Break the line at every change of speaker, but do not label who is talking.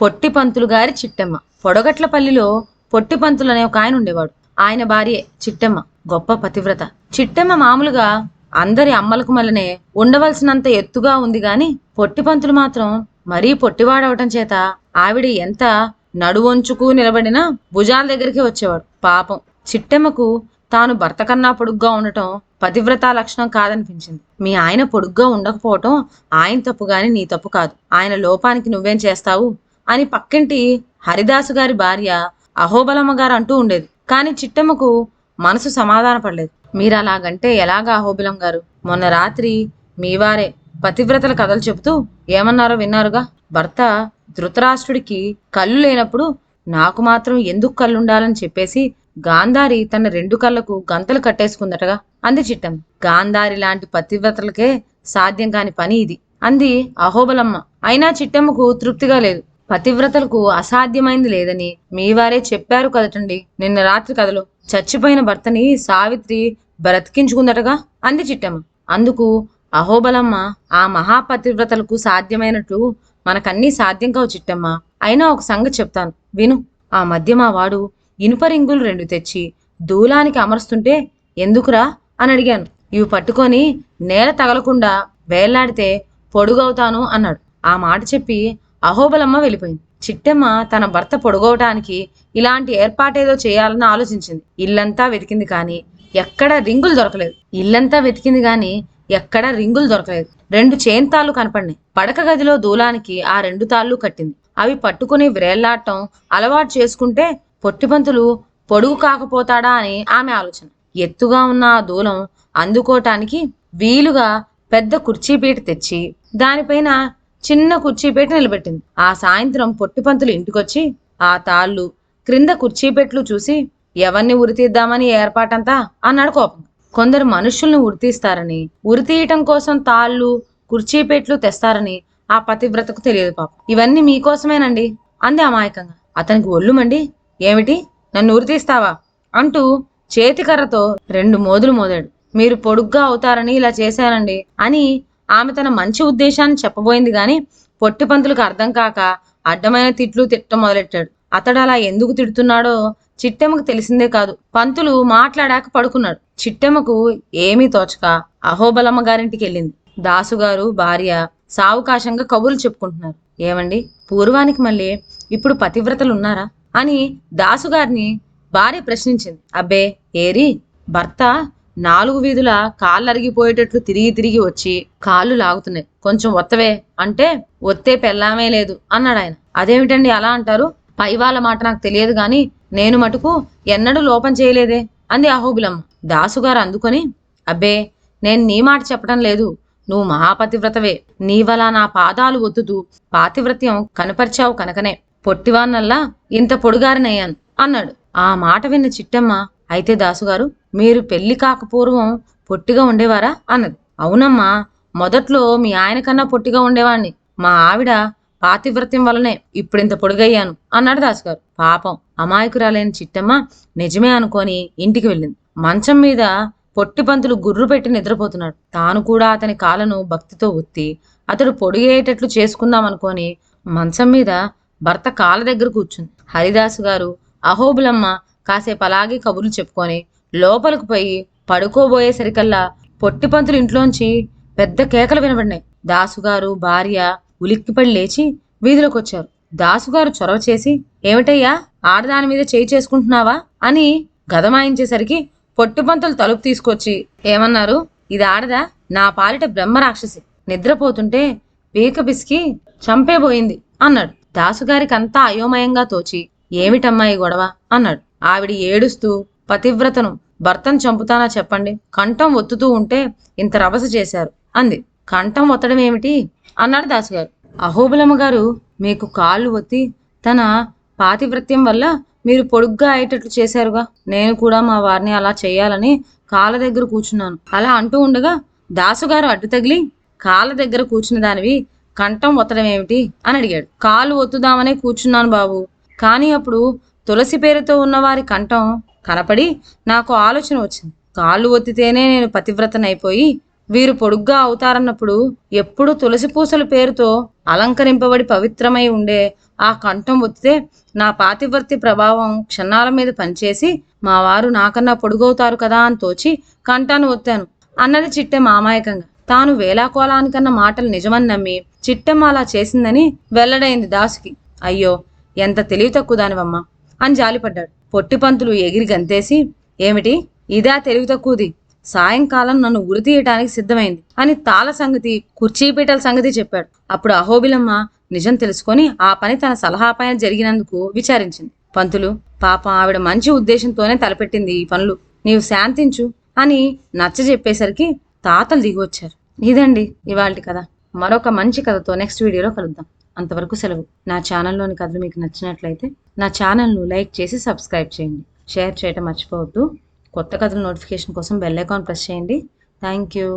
పొట్టిపంతులు గారి చిట్టమ్మ. పొడగట్లపల్లిలో పొట్టిపంతులు అనే ఒక ఆయన ఉండేవాడు. ఆయన భార్యే చిట్టమ్మ. గొప్ప పతివ్రత. చిట్టమ్మ మామూలుగా అందరి అమ్మలకు మల్లనే ఉండవలసినంత ఎత్తుగా ఉంది గాని పొట్టిపంతులు మాత్రం మరీ పొట్టివాడవటం చేత ఆవిడ ఎంత నడువొంచుకు నిలబడినా భుజాల దగ్గరికి వచ్చేవాడు. పాపం. చిట్టెమ్మకు తాను భర్త కన్నా పొడుగ్గా ఉండటం పతివ్రత లక్షణం కాదనిపించింది. మీ ఆయన పొడుగ్గా ఉండకపోవటం ఆయన తప్పు గాని నీ తప్పు కాదు. ఆయన లోపానికి నువ్వేం చేస్తావు? అని పక్కింటి హరిదాసు గారి భార్య అహోబలమ్మ గారు అంటూ ఉండేది. కానీ చిట్టమ్మకు మనసు సమాధానపడలేదు. మీరు అలాగంటే ఎలాగా అహోబిలం గారు? మొన్న రాత్రి మీ వారే పతివ్రతల కథలు చెబుతూ ఏమన్నారో విన్నారుగా? భర్త ధృతరాష్ట్రుడికి కళ్ళు లేనప్పుడు నాకు మాత్రం ఎందుకు కళ్ళుండాలని చెప్పేసి గాంధారి తన రెండు కళ్ళకు గంతలు కట్టేసుకుందటగా? అంది చిట్టం గాంధారి లాంటి పతివ్రతలకే సాధ్యం కాని పని ఇది అంది అహోబలమ్మ. అయినా చిట్టమ్మకు తృప్తిగా లేదు. పతివ్రతలకు అసాధ్యమైంది లేదని మీ వారే చెప్పారు కదటండి. నిన్న రాత్రి కథలో చచ్చిపోయిన భర్తని సావిత్రి బ్రతికించుకుందటగా? అంది చిట్టమ్మ. అందుకు అహోబలమ్మ ఆ మహాపతివ్రతలకు సాధ్యమైనట్టు మనకన్నీ సాధ్యం కావు చిట్టమ్మ. అయినా ఒక సంగతి చెప్తాను. విను. ఆ మధ్య మా వాడు ఇనుప రింగులు రెండు తెచ్చి దూలానికి అమరుస్తుంటే ఎందుకురా అని అడిగాను. ఇవి పట్టుకొని నేల తగలకుండా వేలాడితే పొడుగవుతాను అన్నాడు. ఆ మాట చెప్పి అహోబలమ్మ వెళ్ళిపోయింది. చిట్టమ్మ తన భర్త పొడుగవటానికి ఇలాంటి ఏర్పాటేదో చేయాలని ఆలోచించింది. ఇల్లంతా వెతికింది కానీ ఎక్కడ రింగులు దొరకలేదు. ఇల్లంతా వెతికింది కానీ ఎక్కడ రింగులు దొరకలేదు. రెండు చేన్ తాళ్ళు కనపడినాయి. పడక గదిలో దూలానికి ఆ రెండు తాళ్ళు కట్టింది. అవి పట్టుకుని వ్రేళ్ళాడటం అలవాటు చేసుకుంటే పొట్టిపంతులు పొడుగు కాకపోతాడా అని ఆమె ఆలోచన. ఎత్తుగా ఉన్న ఆ దూలం అందుకోటానికి వీలుగా పెద్ద కుర్చీపీట తెచ్చి దానిపైన చిన్న కుర్చీపీట నిలబెట్టింది. ఆ సాయంత్రం పొట్టిపంతులు ఇంటికొచ్చి ఆ తాళ్ళు క్రింద కుర్చీపెట్లు చూసి ఎవరిని ఉరితీద్దామని ఏర్పాటంతా? అన్నాడు కోపం. కొందరు మనుషుల్ని ఉరితీస్తారని ఉరితీయటం కోసం తాళ్ళు కుర్చీపెట్లు తెస్తారని ఆ పతివ్రతకు తెలియదు పాపం. ఇవన్నీ మీకోసమేనండి అంది అమాయకంగా. అతనికి ఒళ్ళు మండి ఏమిటి? నన్ను ఉరితీస్తావా అంటూ చేతికర్రతో రెండు మోదులు మోదాడు. మీరు పొడుగ్గా అవుతారని ఇలా చేశానండి అని ఆమె తన మంచి ఉద్దేశాన్ని చెప్పబోయింది గాని పొట్టి పంతులకు అర్థం కాక అడ్డమైన తిట్లు తిట్టం మొదలెట్టాడు. అతడు అలా ఎందుకు తిడుతున్నాడో చిట్టెమ్మకు తెలిసిందే కాదు. పంతులు మాట్లాడాక పడుకున్నాడు. చిట్టెమ్మకు ఏమీ తోచక అహోబలమ్మ గారింటికి వెళ్ళింది. దాసుగారు భార్య సావకాశంగా కబుర్లు చెప్పుకుంటున్నారు. ఏమండి? పూర్వానికి మళ్ళీ ఇప్పుడు పతివ్రతలు ఉన్నారా? అని దాసుగారిని భార్య ప్రశ్నించింది. అబ్బే ఏరి భర్త నాలుగు వీధుల కాళ్ళు అరిగిపోయేటట్లు తిరిగి తిరిగి వచ్చి కాళ్ళు లాగుతున్నాయి. కొంచెం ఒత్తవే అంటే ఒత్తే పెళ్ళామే లేదు అన్నాడు ఆయన. అదేమిటండి అలా అంటారు? పై వాళ్ళ మాట నాకు తెలియదు గాని నేను మటుకు ఎన్నడూ లోపం చేయలేదే అంది అహోబిలమ్మ దాసుగారు అందుకొని అబ్బే నేను నీ మాట చెప్పడం లేదు. నువ్వు మహాపతివ్రతవే. నీవలా నా పాదాలు ఒత్తుతూ పాతివ్రత్యం కనపరిచావు కనుకనే. పొట్టివాన్నల్లా ఇంత పొడుగారినయ్యాను అన్నాడు. ఆ మాట విన్న చిట్టమ్మ అయితే దాసుగారు మీరు పెళ్ళి కాక పూర్వం పొట్టిగా ఉండేవారా? అన్నది. అవునమ్మా మొదట్లో మీ ఆయన కన్నా పొట్టిగా ఉండేవాణ్ణి. మా ఆవిడ పాతివ్రత్యం వల్లనే ఇప్పుడింత పొడుగయ్యాను అన్నాడు దాసుగారు. పాపం అమాయకురాలైన చిట్టమ్మ నిజమే అనుకొని ఇంటికి వెళ్ళింది. మంచం మీద పొట్టి పంతులు గుర్రు పెట్టి నిద్రపోతున్నాడు. తాను కూడా అతని కాలను భక్తితో ఒత్తి అతడు పొడిగేటట్లు చేసుకుందామనుకొని మంచం మీద భర్త కాళ్ళ దగ్గర కూర్చుంది. హరిదాసు గారు అహోబులమ్మ కాసేపు అలాగే కబుర్లు చెప్పుకొని లోపలికి పోయి పడుకోబోయేసరికల్లా పొట్టిపంతులు ఇంట్లోంచి పెద్ద కేకలు వినబడినాయి. దాసుగారు భార్య ఉలిక్కిపడి లేచి వీధిలోకి వచ్చారు దాసుగారు చొరవ చేసి ఏమిటయ్యా ఆడదాని మీద చేయి చేసుకుంటున్నావా? అని గదమాయించేసరికి పొట్టిపంతులు తలుపు తీసుకొచ్చి ఏమన్నారు? ఇది ఆడదా? నా పాలిట బ్రహ్మరాక్షసి నిద్రపోతుంటే పీక పిసికి చంపేబోయింది అన్నాడు. దాసుగారికి అంతా అయోమయంగా తోచి ఏమిటమ్మా ఈ గొడవ? అన్నాడు. ఆవిడ ఏడుస్తూ పతివ్రతను భర్తను చంపుతానా చెప్పండి. కంఠం ఒత్తుతూ ఉంటే ఇంత రభస చేశారు. అంది. కంఠం ఒత్తడం ఏమిటి అన్నాడు దాసుగారు. అహోబులమ్మ గారు మీకు కాళ్ళు ఒత్తి తన పాతివ్రత్యం వల్ల మీరు పొడుగ్గా అయ్యేటట్లు చేశారుగా. నేను కూడా మా వారిని అలా చేయాలని కాళ్ళ దగ్గర కూర్చున్నాను. అలా అంటూ ఉండగా దాసుగారు అడ్డు తగిలి కాళ్ళ దగ్గర కూర్చున్న దానివి కంఠం ఒత్తడం ఏమిటి అని అడిగాడు. కాలు ఒత్తుదామనే కూర్చున్నాను బాబు. కానీ అప్పుడు తులసి పేరుతో ఉన్నవారి కంఠం కనపడి నాకు ఆలోచన వచ్చింది. కాళ్ళు ఒత్తితేనే నేను పతివ్రతనైపోయి వీరు పొడుగ్గా అవుతారన్నప్పుడు ఎప్పుడు తులసి పూసల పేరుతో అలంకరింపబడి పవిత్రమై ఉండే ఆ కంఠం ఒత్తితే నా పాతివర్తి ప్రభావం క్షణాల మీద పనిచేసి మా వారు నాకన్నా పొడుగవుతారు కదా అని తోచి కంఠాన్ని ఒత్తాను. అన్నది చిట్టెం అమాయకంగా తాను వేలాకోలానికన్న మాటలు నిజమని నమ్మి చిట్టెమ్మ అలా చేసిందని వెల్లడైంది దాసుకి. అయ్యో ఎంత తెలివి తక్కువ దానివమ్మా. అని జాలిపడ్డాడు. పొట్టి పంతులు ఎగిరి గంతేసి ఏమిటి? ఇదా తెలివి తక్కువది సాయంకాలం నన్ను ఉరి తీయటానికి సిద్ధమైంది అని తాళ సంగతి కుర్చీపీటల సంగతి చెప్పాడు. అప్పుడు అహోబిలమ్మ నిజం తెలుసుకొని ఆ పని తన సలహా పైన జరిగినందుకు విచారించింది. పంతులు పాపం ఆవిడ మంచి ఉద్దేశంతోనే తలపెట్టింది ఈ పనులు. నీవు శాంతించు అని నచ్చ చెప్పేసరికి తాతలు దిగివచ్చారు. ఇదండి ఇవాళ కథ. మరొక మంచి కథతో నెక్స్ట్ వీడియోలో కలుద్దాం. అంతవరకు సెలవు. నా ఛానల్లోని కథలు మీకు నచ్చినట్లయితే నా ఛానల్ను లైక్ చేసి సబ్స్క్రైబ్ చేయండి. షేర్ చేయటం మర్చిపోవద్దు. కొత్త కథల నోటిఫికేషన్ కోసం బెల్ ఐకాన్ ప్రెస్ చేయండి. Thank you.